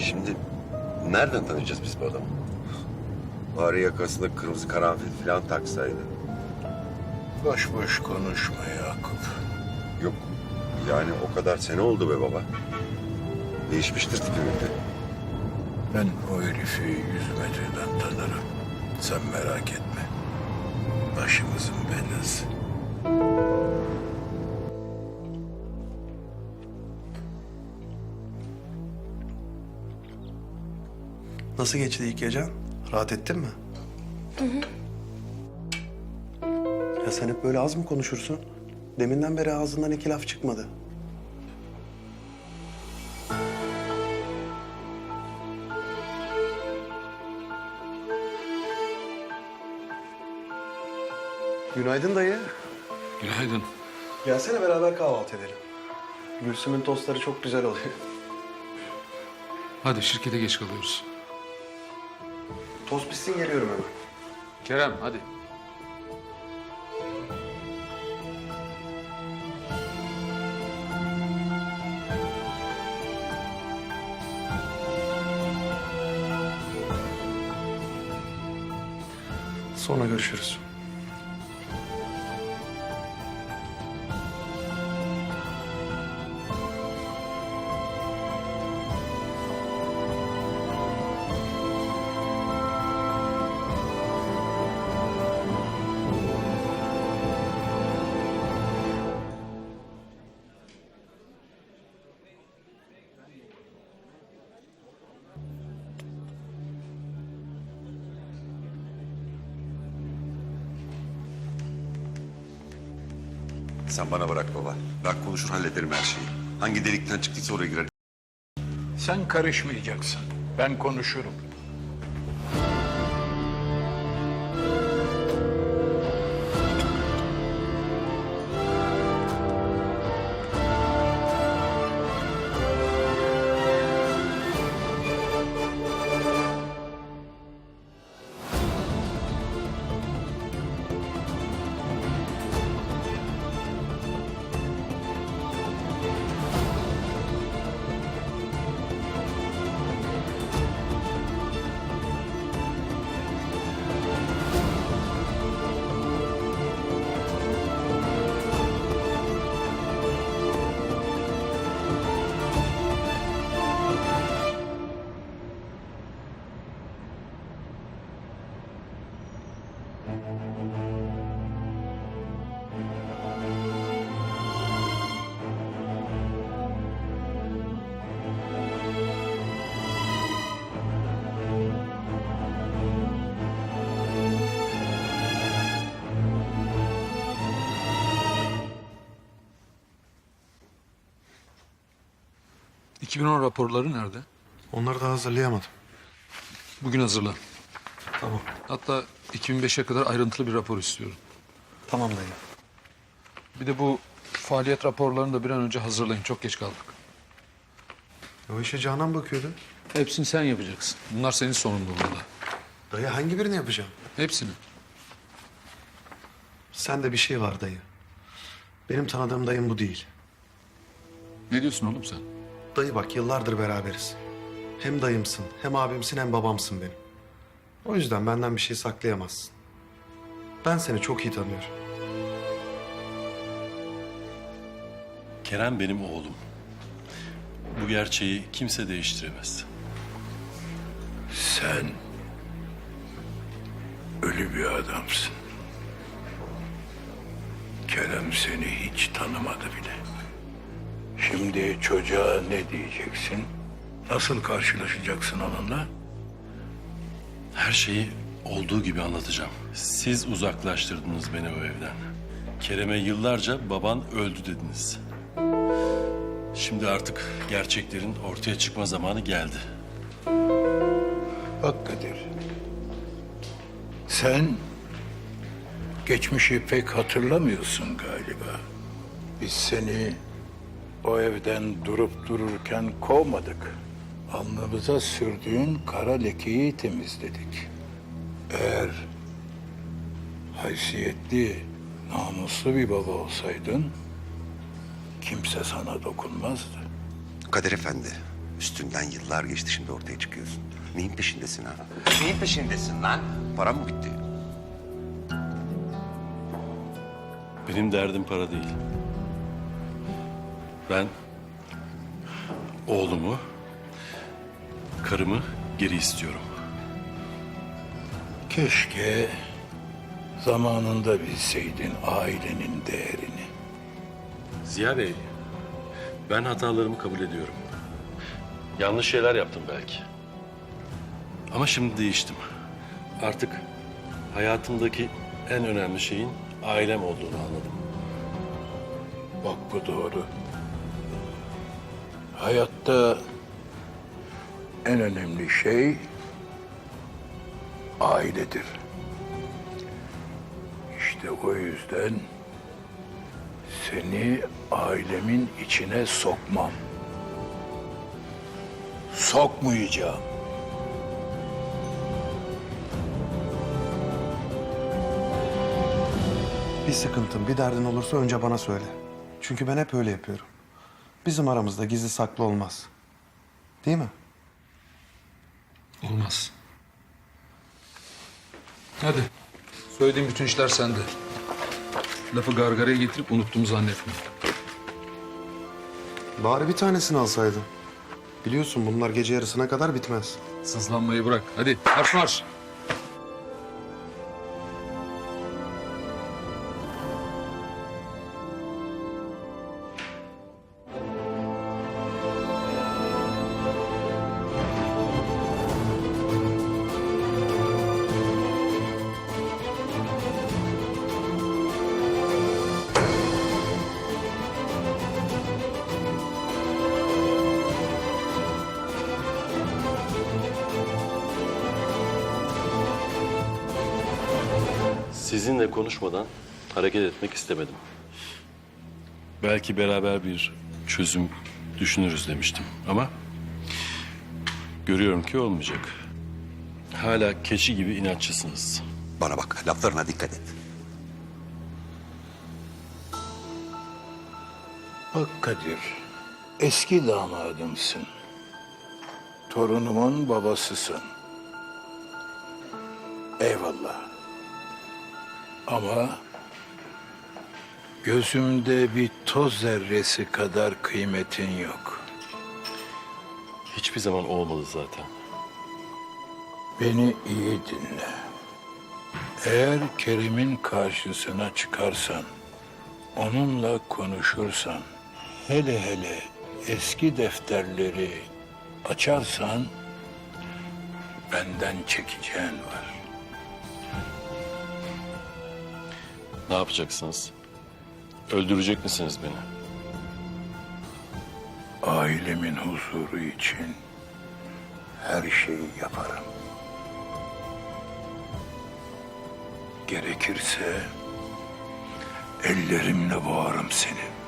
Şimdi nereden tanıyacağız biz bu adamı? Bari yakasında kırmızı karanfil falan taksaydı. Boş boş konuşma Yakup. Yok. Yani o kadar sene oldu be baba. Değişmiştir tipiminde. Ben o herifi yüz metreden tanırım. Sen merak etme. Başımızın belası. Nasıl geçti ilk gecen? Rahat ettin mi? Ya sen hep böyle az mı konuşursun? Deminden beri ağzından iki laf çıkmadı. Günaydın dayı. Günaydın. Gelsene beraber kahvaltı edelim. Gülsüm'ün tostları çok güzel oluyor. Hadi şirkete geç kalıyoruz. Tost bitsin geliyorum hemen. Kerem hadi. Sonra görüşürüz. Sen bana bırak baba. Ben konuşur hallederim her şeyi. Hangi delikten çıktıysa oraya girer. Sen karışmayacaksın. Ben konuşurum. 2010 raporları nerede? Onları da hazırlayamadım. Bugün hazırla. Tamam. Hatta 2005'e kadar ayrıntılı bir rapor istiyorum. Tamam dayı. Bir de bu faaliyet raporlarını da bir an önce hazırlayın. Çok geç kaldık. O işe Canan bakıyordu. Hepsini sen yapacaksın. Bunlar senin sorumluluğunda. Dayı hangi birini yapacağım? Hepsini. Sende bir şey var dayı. Benim tanıdığım dayım bu değil. Ne diyorsun oğlum sen? Dayı bak yıllardır beraberiz. Hem dayımsın, hem abimsin, hem babamsın benim. O yüzden benden bir şey saklayamazsın. Ben seni çok iyi tanıyorum. Kerem benim oğlum. Bu gerçeği kimse değiştiremez. Sen ölü bir adamsın. Kerem seni hiç tanımadı bile. Şimdi çocuğa ne diyeceksin? Nasıl karşılaşacaksın onunla? Her şeyi olduğu gibi anlatacağım. Siz uzaklaştırdınız beni o evden. Kerem'e yıllarca baban öldü dediniz. Şimdi artık gerçeklerin ortaya çıkma zamanı geldi. Bak Kadir. Sen geçmişi pek hatırlamıyorsun galiba. Biz seni o evden durup dururken kovmadık. Alnımıza sürdüğün kara lekeyi temizledik. Eğer haysiyetli, namuslu bir baba olsaydın kimse sana dokunmazdı. Kadir Efendi, Üstünden yıllar geçti şimdi ortaya çıkıyorsun. Neyin peşindesin ha? Neyin peşindesin lan? Para mı bitti? Benim derdim para değil. Ben oğlumu, karımı geri istiyorum. Keşke zamanında bilseydin ailenin değerini. Ziya Bey, ben hatalarımı kabul ediyorum. Yanlış şeyler yaptım belki. Ama şimdi değiştim. Artık hayatımdaki en önemli şeyin ailem olduğunu anladım. Bak bu doğru. Hayatta en önemli şey ailedir. İşte o yüzden seni ailemin içine sokmam. Sokmayacağım. Bir sıkıntın, bir derdin olursa önce bana söyle. Çünkü ben hep öyle yapıyorum. Bizim aramızda gizli saklı olmaz. Değil mi? Olmaz. Hadi. Söylediğim bütün işler sende. Lafı gargaraya getirip unuttum zannetme. Bari bir tanesini alsaydın. Biliyorsun bunlar gece yarısına kadar bitmez. Sızlanmayı bırak. Hadi marş marş. Sizinle konuşmadan hareket etmek istemedim. Belki beraber bir çözüm düşünürüz demiştim ama görüyorum ki olmayacak. Hala keçi gibi inatçısınız. Bana bak laflarına dikkat et. Bak Kadir, eski damadımsın. Torunumun babasısın. Eyvallah. Ama gözümde bir toz zerresi kadar kıymetin yok. Hiçbir zaman olmadı zaten. Beni iyi dinle. Eğer Kerim'in karşısına çıkarsan, onunla konuşursan, hele hele eski defterleri açarsan, benden çekeceğin var. Ne yapacaksınız? Öldürecek misiniz beni? Ailemin huzuru için her şeyi yaparım. Gerekirse ellerimle boğarım seni.